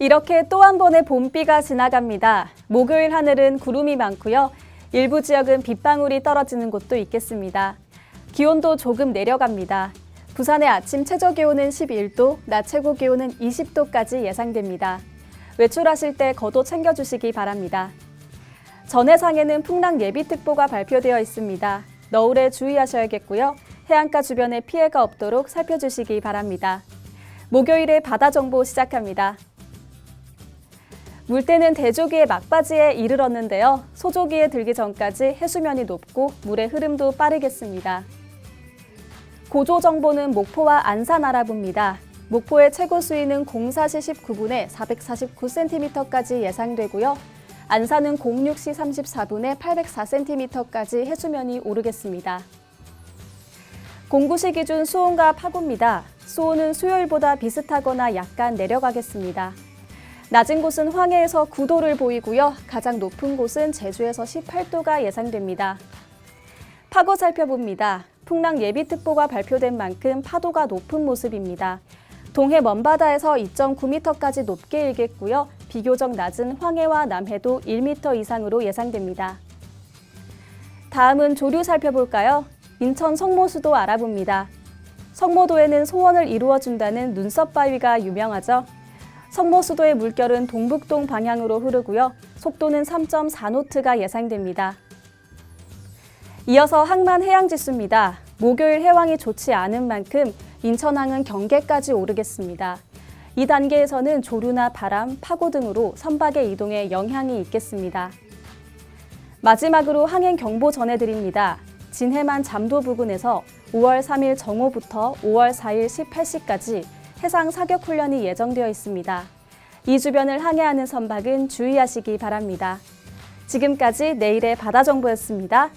이렇게 또 한 번의 봄비가 지나갑니다. 목요일 하늘은 구름이 많고요. 일부 지역은 빗방울이 떨어지는 곳도 있겠습니다. 기온도 조금 내려갑니다. 부산의 아침 최저 기온은 11도, 낮 최고 기온은 20도까지 예상됩니다. 외출하실 때 겉옷 챙겨주시기 바랍니다. 전해상에는 풍랑 예비특보가 발표되어 있습니다. 너울에 주의하셔야겠고요. 해안가 주변에 피해가 없도록 살펴주시기 바랍니다. 목요일에 바다 정보 시작합니다. 물때는 대조기의 막바지에 이르렀는데요. 소조기에 들기 전까지 해수면이 높고 물의 흐름도 빠르겠습니다. 고조 정보는 목포와 안산 알아봅니다. 목포의 최고 수위는 04시 19분에 449cm까지 예상되고요. 안산은 06시 34분에 804cm까지 해수면이 오르겠습니다. 공구시 기준 수온과 파고입니다. 수온은 수요일보다 비슷하거나 약간 내려가겠습니다. 낮은 곳은 황해에서 9도를 보이고요. 가장 높은 곳은 제주에서 18도가 예상됩니다. 파고 살펴봅니다. 풍랑 예비특보가 발표된 만큼 파도가 높은 모습입니다. 동해 먼바다에서 2.9m까지 높게 일겠고요. 비교적 낮은 황해와 남해도 1m 이상으로 예상됩니다. 다음은 조류 살펴볼까요? 인천 성모수도 알아봅니다. 성모도에는 소원을 이루어준다는 눈썹 바위가 유명하죠. 성모수도의 물결은 동북동 방향으로 흐르고요. 속도는 3.4노트가 예상됩니다. 이어서 항만 해양 지수입니다. 목요일 해왕이 좋지 않은 만큼 인천항은 경계까지 오르겠습니다. 이 단계에서는 조류나 바람, 파고 등으로 선박의 이동에 영향이 있겠습니다. 마지막으로 항행 경보 전해드립니다. 진해만 잠도 부근에서 5월 3일 정오부터 5월 4일 18시까지 해상 사격 훈련이 예정되어 있습니다. 이 주변을 항해하는 선박은 주의하시기 바랍니다. 지금까지 내일의 바다 정보였습니다.